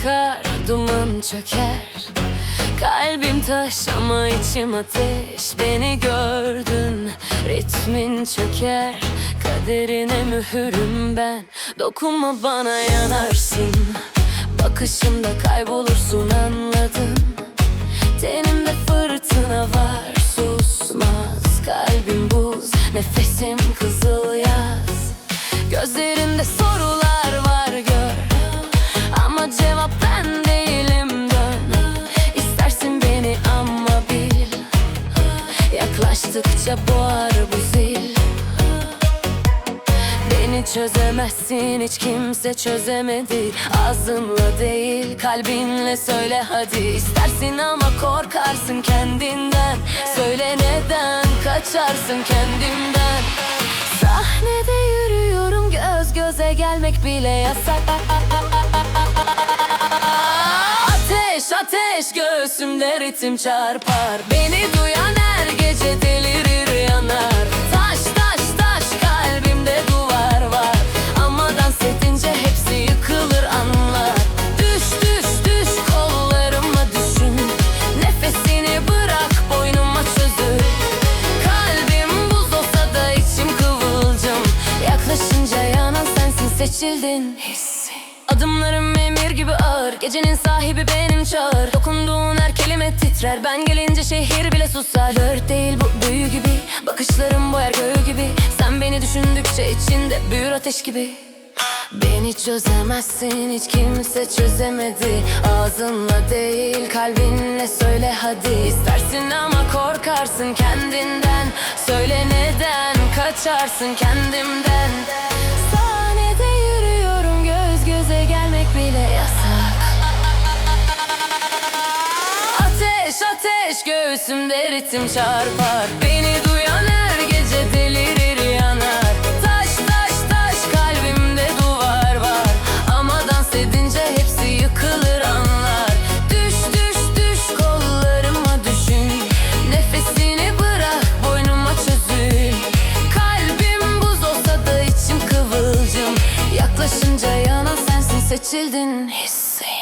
Akar duman çöker. Kalbim taş ama içim ateş. Beni gördün ritmin çöker. Kaderine mühürüm ben. Dokunma bana yanarsın. Bakışımda kaybolursun anladın Tenimde fırtına var susmaz. Kalbim buz nefesim kızıl yaz. Gözlerinde sorular Yaklaştıkça boğar bu zil. Beni çözemezsin hiç kimse çözemedi. Ağzınla değil kalbinle söyle hadi. İstersin ama korkarsın kendinden. Söyle neden kaçarsın kendimden. Sahnede yürüyorum göz göze gelmek bile yasak. Ateş ateş göğsümde ritim çarpar. Beni duyan seçildin hissi Adımlarım emir gibi ağır. Gecenin sahibi benim çağır. Dokunduğun titrer. Ben gelince şehir bile susar. Dört değil bu büyü gibi. Bakışlarım boyar göğü gibi. Sen beni düşündükçe içinde büyür ateş gibi. Beni çözemezsin hiç kimse çözemedi. Ağzınla değil kalbinle söyle hadi. İstersin ama korkarsın kendinden. Söyle neden kaçarsın kendimden ateş göğsümde ritim çarpar. Beni duyan her gece delirir yanar. Taş taş taş kalbimde duvar var. Ama dans edince hepsi yıkılır anlar. Düş düş düş kollarıma düşün. Nefesini bırak boynuma çözül Kalbim buz olsa da içim kıvılcım. Yaklaşınca yanan sensin seçildin hissi